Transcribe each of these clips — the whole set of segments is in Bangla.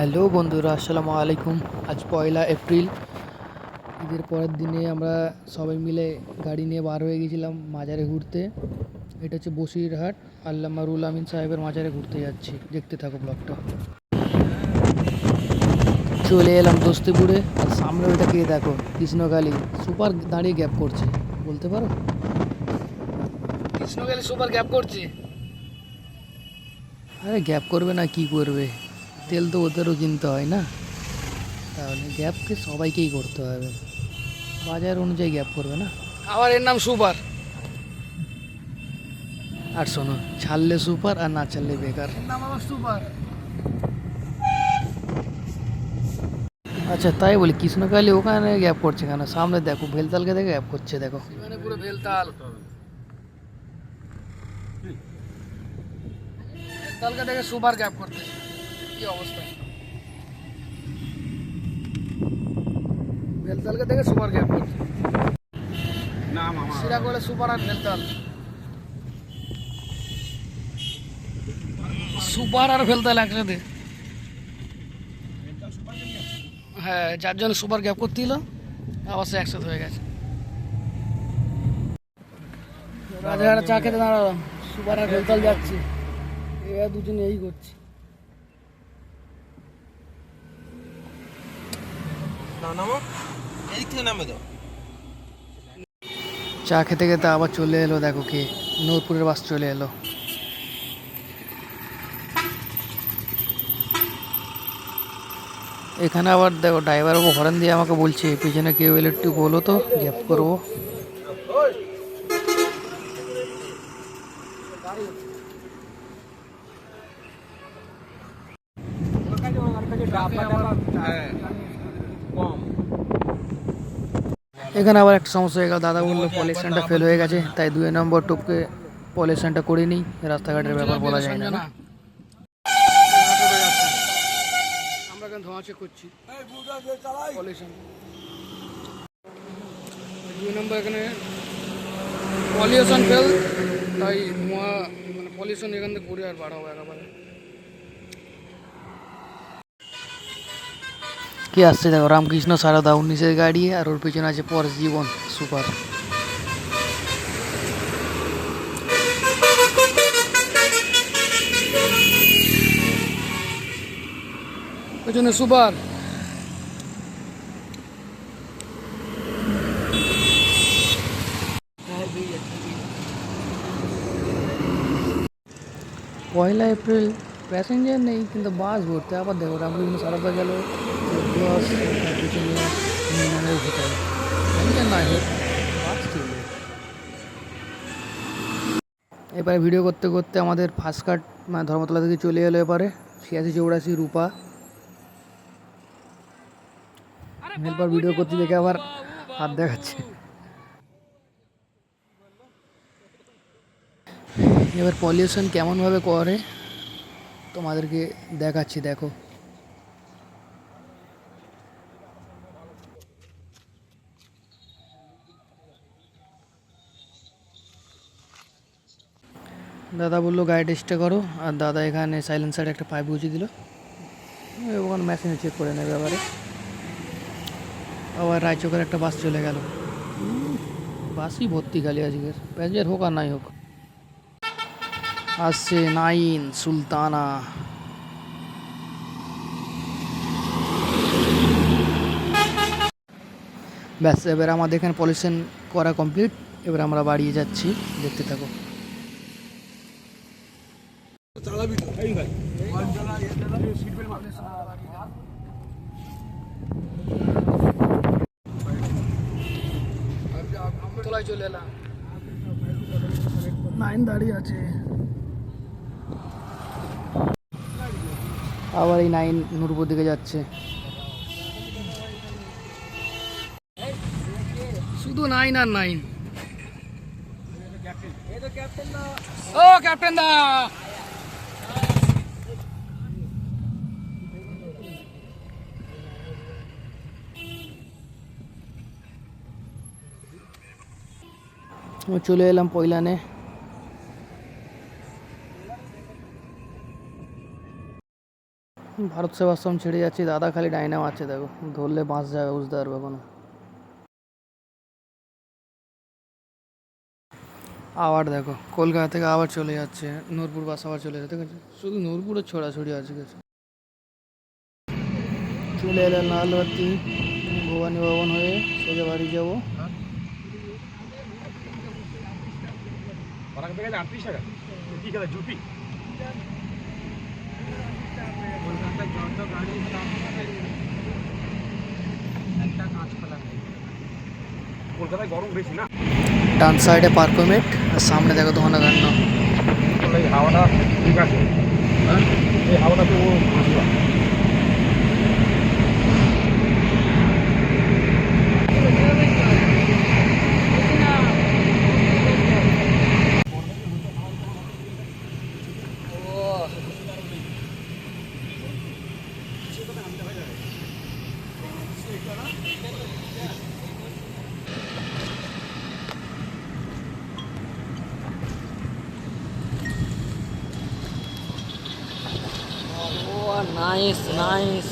হ্যালো বন্ধুরা আসসালামু আলাইকুম। আজ পয়লা এপ্রিল। ঈদের পরের দিনে আমরা সবাই মিলে গাড়ি নিয়ে বার হয়ে গেছিলাম মাজারে ঘুরতে। এটা হচ্ছে বসিরহাট। আল্লামা রুল আমিন সাহেবের মাজারে ঘুরতে যাচ্ছি। দেখতে থাকো ব্লগটা। চলে এলাম দোস্তিপুরে। আর সামনে ওইটাকে দেখো? কৃষ্ণকালী। সুপার দাঁড়িয়ে গ্যাপ করছে। বলতে পারো? কৃষ্ণকালী সুপার গ্যাপ করছে? আরে গ্যাপ করবে না কি করবে? তেল তো ওদেরও কিনতে হয় না। তাহলে গ্যাপকে সবাইকেই করতে হবে। বাজার অনুযায়ী গ্যাপ করবে না। আবার এর নাম সুপার। আর শোনো ছাড়লে সুপার আর না ছাড়লে বেকার। নাম সুপার। আচ্ছা তাই বলি কৃষ্ণকালী ওখানে গ্যাপ করছে কেন? সামনে দেখো ভেলতালকে দেখে গ্যাপ করছে দেখো। মানে পুরো ভেলতাল। ভেলতালকে দেখে সুপার গ্যাপ করতে কি অবস্থা? ভেলতালকে দেখে সুপার গ্যাপ করছে। সিরা করে সুপার আর ভেলতাল সুপার আর ভেলতাল একসাথে। হ্যাঁ যার জন্য সুপার গ্যাপ করতে দিল আবার সে একসাথে হয়ে গেছে। রাজাহাটা চা খেতে দাঁড়ালাম সুপার আর ভেলতাল যাচ্ছি। এরা দুজনে এই করছে। চা খেতে খেতে আবার চলে এলো, দেখো কি, নূরপুরের বাস চলে এলো। এখানে আবার দেখো ড্রাইভার হরেন দিয়ে আমাকে বলছে, পিছনে কেউ এলে একটু বলো তো গ্যাপ করব। এখানে আবার একটা সমস্যা হয়ে গেল দাদা বলল পলিউশনটা ফেল হয়ে গেছে তাই দুই নম্বর টুপকে পলিউশনটা করে নিই রাস্তাঘাটের ব্যাপার বলা যায় না আমরা কেন ধোঁয়া চেক করছি পলিউশন দুই নম্বর এখানে পলিউশন ফেল তাই ধোঁয়া মানে পলিউশন এখান থেকে করে আর বাড়াবো একেবারে। কি আসছে দেখো রামকৃষ্ণ সারদা উনিশের গাড়ি আর ওর পিছনে আছে পর জীবন সুপার পেছনে সুপার পয়লা এপ্রিল প্যাসেঞ্জার নেই কিন্তু বাস ভরতে আবার দেখো রামকৃষ্ণ সারদা গেল চলবে এবারে ভিডিও করতে করতে আমাদের ফার্স্ট কাট মানে ধর্মতলা থেকে চলে এলো এবারে। ছিয়াশি চৌরাশি রূপা। এরপর ভিডিও করতে দেখে আবার হাত দেখাচ্ছে। এবার পলিউশন কেমনভাবে করে, তোমাদেরকে দেখাচ্ছি, দেখো। দাদা বলল, গাড়ি টেস্টটা করো। আর দাদা এখানে সাইলেন্সারে একটা পাইপ গুছিয়ে দিল। ওখানে মেশিনে চেক করে নেবে এবারে। আবার রায়চকের একটা বাস চলে গেল। বাসই ভর্তি খালি আজকের। প্যাসেঞ্জার হোক আর নাই হোক। আসছে নাইন সুলতানা। ব্যাস, এবার আমাদের এখানে পলিউশন করা কমপ্লিট এবার আমরা বাড়িয়ে যাচ্ছি। দেখতে থাকো। তোলায় চলে এলাম। নাইন দাঁড়িয়ে আছে। আবার এই নাইন নূরপুর দিকে যাচ্ছে। শুধু নাইন আর নাইন ও ক্যাপ্টেন দা! চলে এলাম পয়লানে ভারত সেবাশ্রম ছেড়ে যাচ্ছি, দাদা খালি ডাইনাম আছে দেখো। ধরলে বাঁশ যাবে, বুঝতে পারবে কোনো। আবার দেখো, কলকাতা থেকে আবার চলে যাচ্ছে, নূরপুর বাস আবার চলে যাচ্ছে শুধু নূরপুরের ছড়াছড়ি আছে গেছে চলে এলাম লালবাতি ভবানী ভবন হয়ে সোজা বাড়ি যাব। ওরা থেকে আটত্রিশ টাকা। কি খেলা? জুপি। কলকাতায় যত গাড়ি একটা কাঁচ কলকাতায় গরম বেশি না? ডান সাইডে পার্কোমেট আর সামনে দেখো গান্ন এই হাওয়াটা ঠিক আছে। হ্যাঁ। এই হাওয়াটা তো নাইস নাইস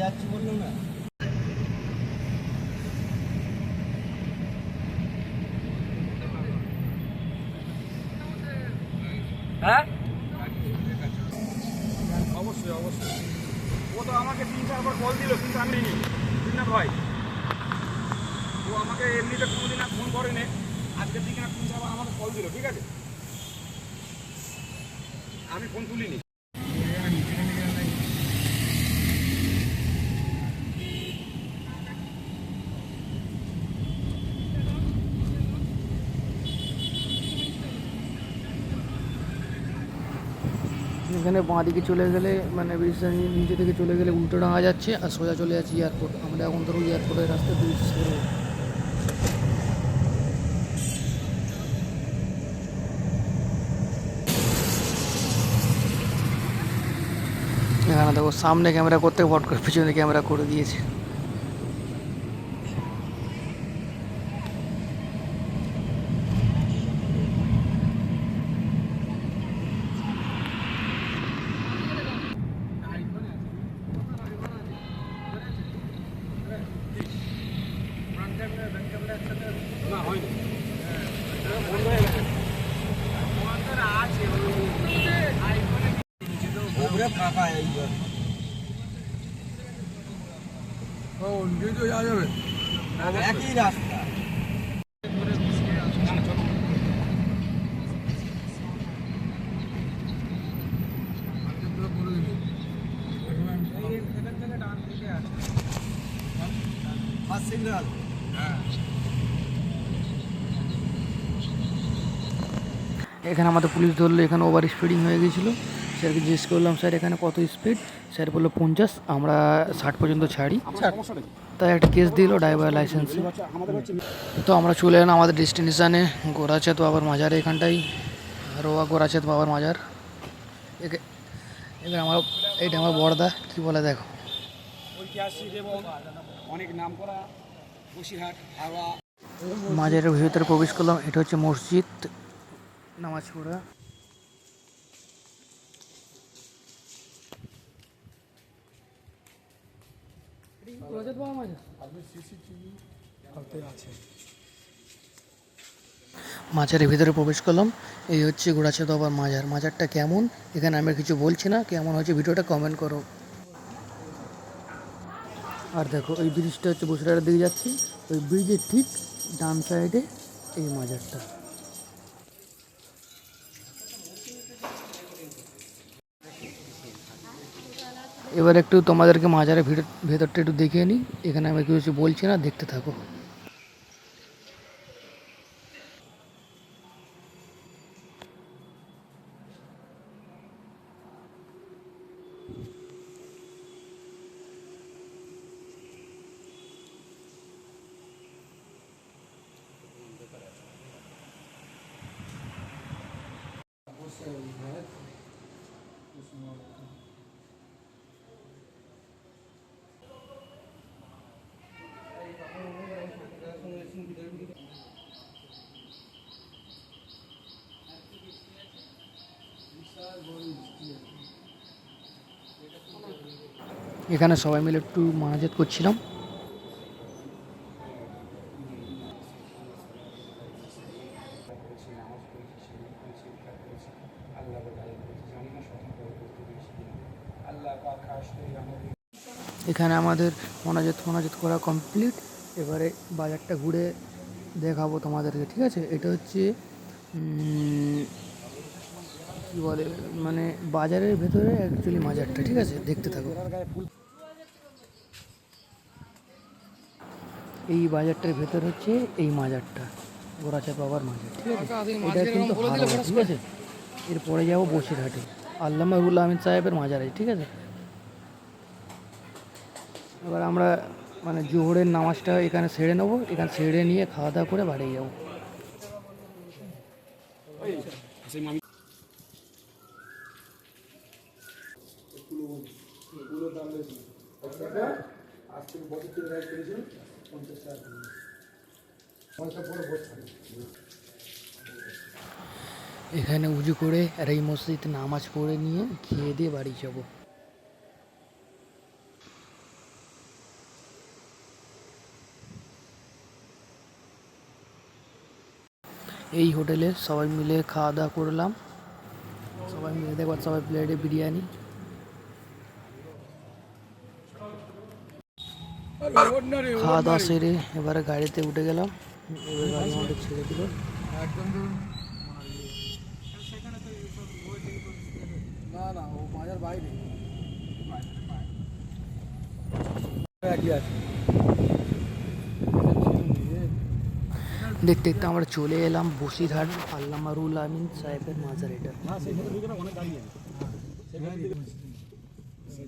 যাচ্ছি বললাম না হ্যাঁ অবশ্যই অবশ্যই ও তো আমাকে তিন চারবার কল দিল কিন্তু আমি নিই না ভাই ও আমাকে এমনিতে কোনোদিন আর ফোন করেনি আজকের দিকে না তিন চারবার আমাকে কল দিল ঠিক আছে আমি ফোন তুলিনি। এখানে বাঁ দিকে চলে গেলে মানে ব্রিজটা নি- নিচে থেকে চলে গেলে উল্টো ডাঙা যাচ্ছে আর সোজা চলে যাচ্ছে এয়ারপোর্ট আমরা এখন ধরো এয়ারপোর্টের রাস্তা ব্রিজ দেখো সামনে ক্যামেরা করতে ফট করে পিছনে ক্যামেরা করে দিয়েছে না হয়নি বন্ধ হয়ে গেছে ওপরে ফাঁকা এইবার ও নিজে যাওয়া যাবে। একই রাস্তা। ফার্স্ট সিগন্যাল এখানে আমাদের পুলিশ ধরলো এখানে ওভার স্পিডিং হয়ে গেছিল। স্যারকে জিজ্ঞেস করলাম স্যার এখানে কত স্পিড স্যার বলল পঞ্চাশ আমরা ষাট পর্যন্ত ছাড়ি। তাই একটা কেস দিল ড্রাইভার লাইসেন্স আমাদের তো আমরা চলে এলাম আমাদের ডেস্টিনেশানে গোরাচাঁদ বাবার মাজার এখানটাই রোয়া গোরাচাঁদ বাবার মাজার। একে এখানে আমার এটা আমার বড়দা কী বলে দেখো। ঐতিহাসিক এবং অনেক নাম করা বসিরহাট হাওড়া। মাজারের ভিতরে প্রবেশ করলাম এটা হচ্ছে মসজিদ নামাজ পড়া মাজারের ভিতরে প্রবেশ করলাম। এই হচ্ছে গোড়াচাঁদ বাবার মাজার। মাজারটা কেমন? এখানে আমি কিছু বলছি না। কেমন হচ্ছে ভিডিওটা কমেন্ট করো। আর দেখো, এই ব্রিজটা হচ্ছে বসিরহাটের দিকে যাচ্ছি। ওই ব্রিজের ঠিক ডান সাইডে এই মাজারটা। এবার একটু তোমাদেরকে মাজারের ভিতর ভেতরটা একটু দেখিয়ে নিই। এখানে আমি কিছু বলছি না, দেখতে থাকো। এখানে সবাই মিলে একটু মানাজাত করছিলাম। এখানে আমাদের মোনাজাত মনাজাত করা কমপ্লিট এবারে বাজারটা ঘুরে দেখাবো তোমাদেরকে, ঠিক আছে? এটা হচ্ছে কি বলে মানে বাজারের ভেতরে অ্যাকচুয়ালি মাজারটা ঠিক আছে? দেখতে থাকো। এই বাজারটার ভেতর হচ্ছে এই মাজারটা গোরাচা বাবার মাজার ঠিক আছে? এটা কিন্তু ঠিক আছে? এরপরে যাব বসিরহাটে আল্লামা রুল আমিন সাহেবের মাজার আছে ঠিক আছে? এবার আমরা মানে জোহরের নামাজটা এখানে সেরে নেব এখানে সেরে নিয়ে খাওয়া দাওয়া করে বাড়ি যাব। সেই মামি এখানে উজু করে আর এই মসজিদে নামাজ পড়ে নিয়ে খেয়ে দিয়ে বাড়ি যাব। এই হোটেলে সবাই মিলে খাওয়া দাওয়া করলাম। সবাই মিলে দেখবার সবাই প্লেটে বিরিয়ানি। খাওয়া দাওয়া সেরে এবারে গাড়িতে উঠে গেলাম এবার গাড়ি আমাদের ছেড়ে দিল। না না ও বাজার দেখতে দেখতে আমরা চলে এলাম বসিরহাট আল্লামা রুল আমিন সাহেবের মাজার এটা। সেই ভেতরে ঢুকে না অনেক গাড়ি আছে। সেখানে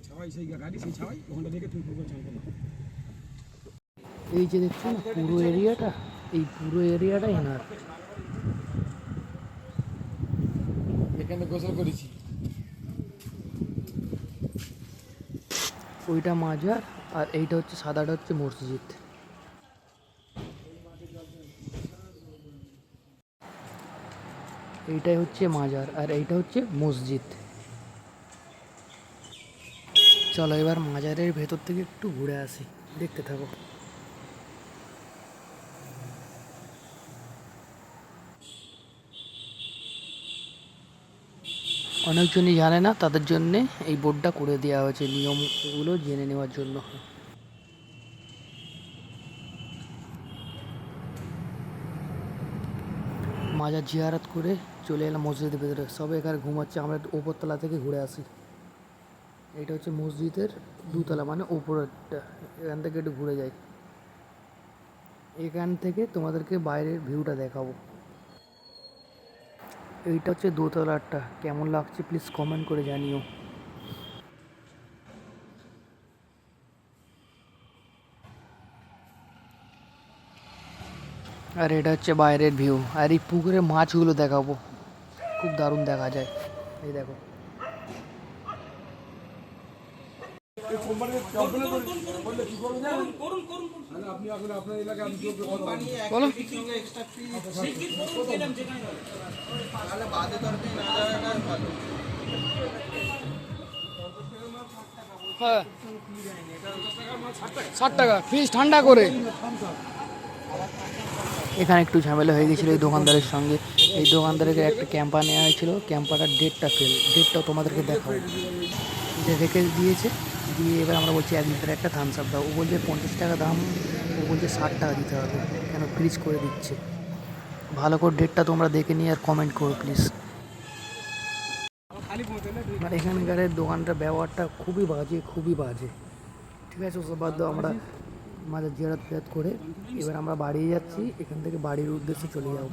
ছাওয়াই সেই গাড়ি সেই ছাওয়াই ওখানটা দেখে তুমি এই যে দেখছ না পুরো এরিয়াটা এই পুরো এরিয়াটা এনার। এখানে গোসল করেছি। ওইটা মাজার আর এইটা হচ্ছে সাদাটা হচ্ছে মসজিদ। এইটাই হচ্ছে মাজার আর এইটা হচ্ছে মসজিদ। চলো এবার মাজারের ভেতর থেকে একটু ঘুরে আসি দেখতে থাকো। অনেকজনই জানে না, তাদের জন্যে এই বোর্ডটা করে দেওয়া হয়েছে, নিয়মগুলো জেনে নেওয়ার জন্য। মাজার জিয়ারাত করে চলে এলাম মসজিদের ভেতরে। সবে এখানে ঘুমাচ্ছে, আমরা ওপরতলা থেকে ঘুরে আসি। এটা হচ্ছে মসজিদের দুতলা মানে ওপরেরটা এখান থেকে একটু ঘুরে যাই। এখান থেকে তোমাদেরকে বাইরের ভিউটা দেখাবো। এইটা হচ্ছে দোতলারটা কেমন লাগছে? প্লিজ কমেন্ট করে জানিও। আর এটা হচ্ছে বাইরের ভিউ আর এই পুকুরে মাছগুলো দেখাবো। খুব দারুণ দেখা যায়। এই দেখো আপনি এখন আপনার এলাকায় আমি কেউ কেউ কথা বলব। বলো হ্যাঁ ষাট টাকা ফ্রিজ ঠান্ডা করে এখানে একটু ঝামেলা হয়ে গেছিল এই দোকানদারের সঙ্গে। এই দোকানদারের একটা ক্যাম্পা নেওয়া হয়েছিল। ক্যাম্পাটার ডেটটা ফেল ডেটটাও তোমাদেরকে দেখাবো। রেখে দিয়েছে। দিয়ে এবার আমরা বলছি এক লিটার একটা থামস আপ দাও। ও বলছে পঞ্চাশ টাকা দাম, ও বলছে ষাট টাকা দিতে হবে, কেন ফ্রিজ করে দিচ্ছে। ভালো করে ডেটটা তোমরা দেখে নিয়ে আর কমেন্ট করো প্লিজ আর এখানকার দোকানটার ব্যবহারটা খুবই বাজে খুবই বাজে। ঠিক আছে, ওসব বাদ দাও, আমরা মাঝে জেরাত ফেরাত করে এবার আমরা বাড়ি যাচ্ছি, এখান থেকে বাড়ির উদ্দেশ্যে চলে যাব।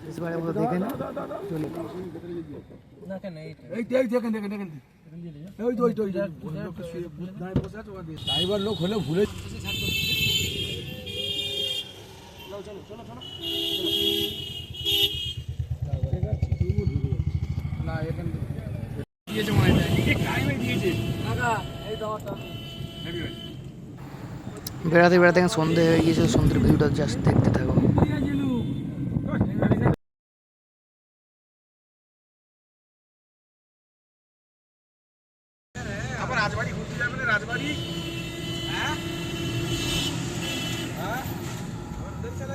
আমরা দেখে না চলে যাব এই এই দেখেন দেখেন দেখেন ওই তো ওই তো ওই। ড্রাইভার লোক হলে ভুলে না এখানে দিয়েছে মনে টাইমে দিয়েছে হেভি হয়েছে। বেড়াতে বেড়াতে এখন সন্ধে হয়ে গিয়েছে সন্ধ্যের ভিউটা জাস্ট দেখতে থাকো আবার রাজবাড়ি ঘুরতে যাবে না রাজবাড়ি হ্যাঁ হ্যাঁ দেখ চালাইয়া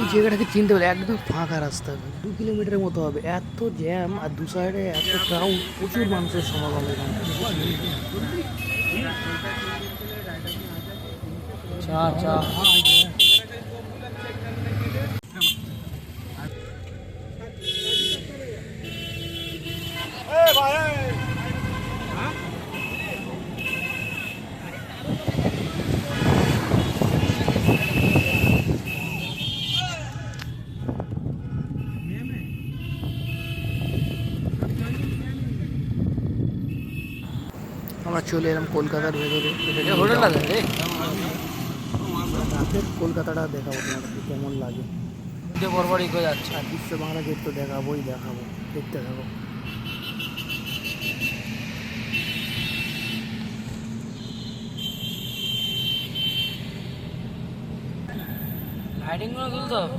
এই জায়গাটাকে চিনতে পারলে একদম ফাঁকা রাস্তা। দু কিলোমিটারের মতো হবে। এত জ্যাম আর দু সাইডে এত ক্রাউড প্রচুর মানুষের সমাগম এখানে। চা চা। চলে এলাম কলকাতার ভেতরে হোটেল আছে রে রাতের কলকাতাটা দেখাবো কেমন লাগে। বরবরই করে যাচ্ছে। আর বিশ্ব বাংলা গেট তো দেখাবোই দেখাবো দেখতে থাকো। লাইটিংগুলো তুলতে হবে।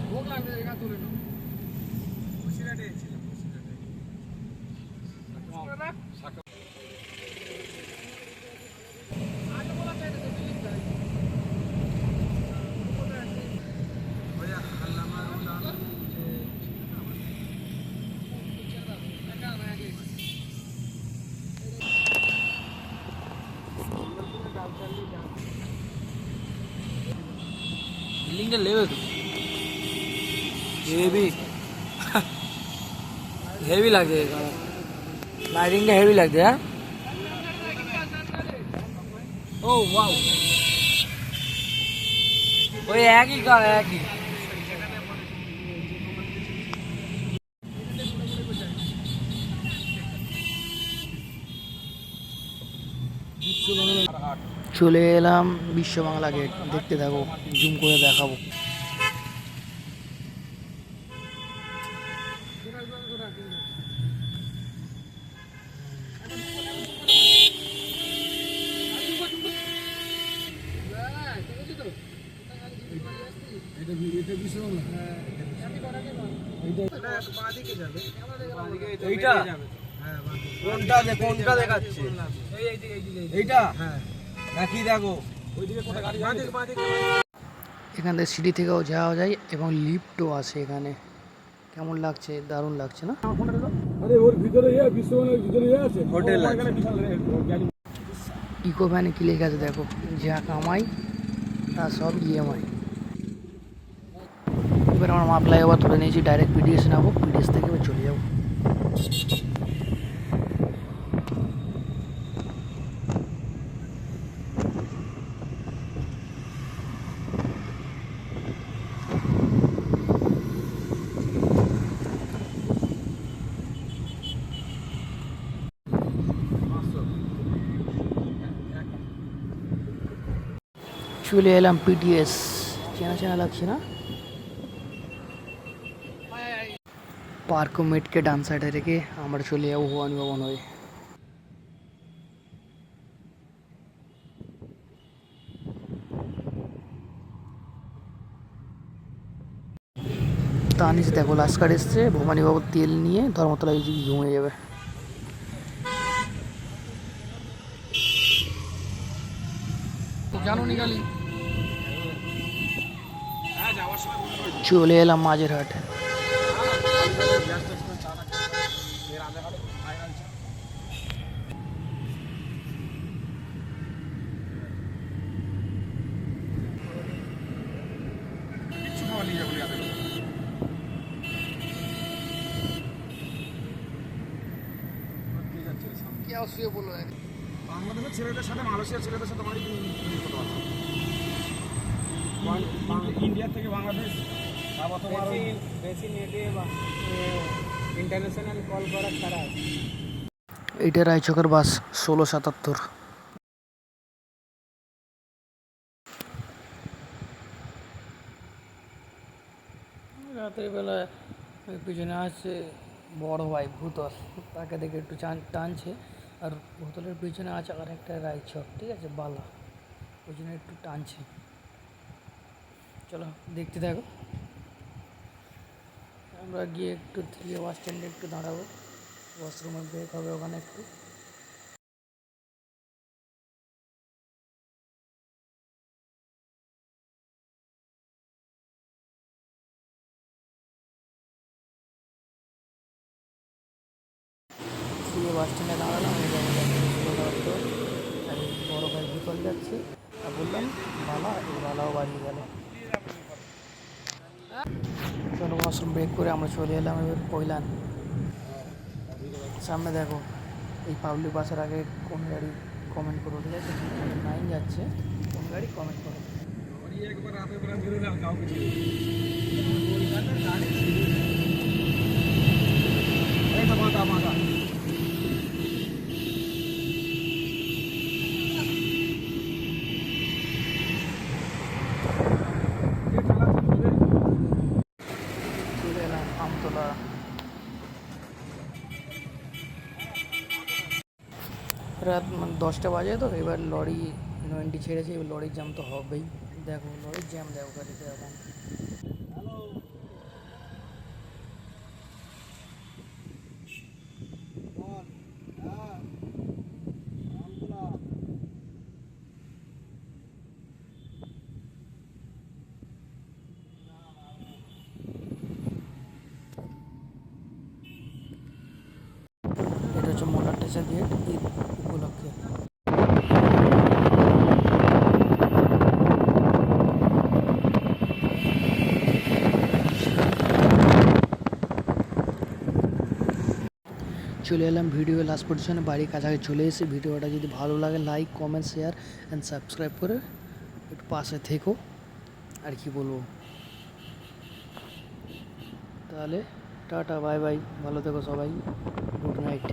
বিল্ডিংটা লেবে তো। হেভি হেভি লাগছে লাইটিংটা হেভি লাগছে হ্যাঁ? ও ওয়াও ওই একই কার একই। চলে এলাম বিশ্ব বাংলা গেট দেখতে থাকো জুম করে দেখাবো। এইটা? কোনটা কোনটা দেখাচ্ছে এইটা? হ্যাঁ। নাকি দেখো। এখান থেকে সিঁড়ি থেকেও যাওয়া যায় এবং লিফটও আছে এখানে। কেমন লাগছে? দারুণ লাগছে না? ওর ভিতরে ইয়ে বিশ্বমানের ভিতরে ইয়ে আছে। হোটেল ইকো ভ্যানে কি লেখা আছে দেখো? যা কামাই তা সব ইএমআই এবার আমার মাপ ফ্লাইওভার তুলে নিয়েছি ডাইরেক্ট পিডিএস নেব পিডিএস থেকে চলে যাব। চলে এলাম পিটিএস চেনা চেনা লাগছে না? পার্ক মেটকে ডান সাইডে রেখে আমরা চলে যাব ভুবন ভবন হয়ে। তার নিচে দেখো লাস্কার এসছে। ভবানী বাবুর তেল নিয়ে ধর্মতলায় ঘুমিয়ে যাবে। জানো নিকালি চলে এলাম মাঝের হাট। এর আগে হাটে ফাইনাল চা কিচ্ছু খাওয়া নিয়ে যাব রাতে বাংলাদেশের ছেলেদের সাথে, মালয়েশিয়ার ছেলেদের সাথে অনেক ইন্ডিয়া থেকে বাংলাদেশ বেশি নেটে ইন্টারন্যাশনাল কল করা এইটা রায়চকের বাস, ষোলো সাতাত্তর। রাতের বেলা ওই পিছনে আছে বড় ভাই ভূতল। তাকে দেখে একটু টান- টানছে। আর ভূতলের পিছনে আছে আর একটা রায়চক, ঠিক আছে? বালা। ওই জন্য একটু টানছে। চলো, দেখতে থাকো। আমরা গিয়ে একটু থেকে বাস স্ট্যান্ডে একটু দাঁড়াবো। ওয়াশরুমে ব্রেক হবে ওখানে একটু দিয়ে বাস স্ট্যান্ডে দাঁড়ালাম এই জায়গায় যাচ্ছি সুগন্ধ আমি বড় ভাই বিকল যাচ্ছে আর বললাম বালা এই বালাও বাড়িয়ে গেল চলো ওয়াশরুম ব্রেক করে আমরা চলে এলাম এবার কইলান সামনে দেখো, এই পাবলিক বাসের আগে কোন গাড়ি কমেন্ট করো ঠিক আছে? নাইন যাচ্ছে, কোন গাড়ি কমেন্ট করো ওই একবার রাতে বেলা বেরোলাম কাউকে ছিল এই তো মাথা মাথা চলে এলাম আমতলা রাত মানে দশটা বাজে তো, এবার লরি, নয়েন্টি ছেড়েছে, এবার লরির জ্যাম তো হবেই। দেখো, লরির জ্যাম দেখো, গাড়িতে এখন এটা হচ্ছে মোটার টেসা গেট ঈদ উপলক্ষে চলে এলাম ভিডিও লাস্ট পজিশনে বাড়ির কাছাকাছি চলে এসে ভিডিওটা যদি ভালো লাগে like comment share and subscribe করে একটু পাশে থেকো। আর কি বলব? তাহলে টাটা বাই বাই ভালো থেকো সবাই। Good night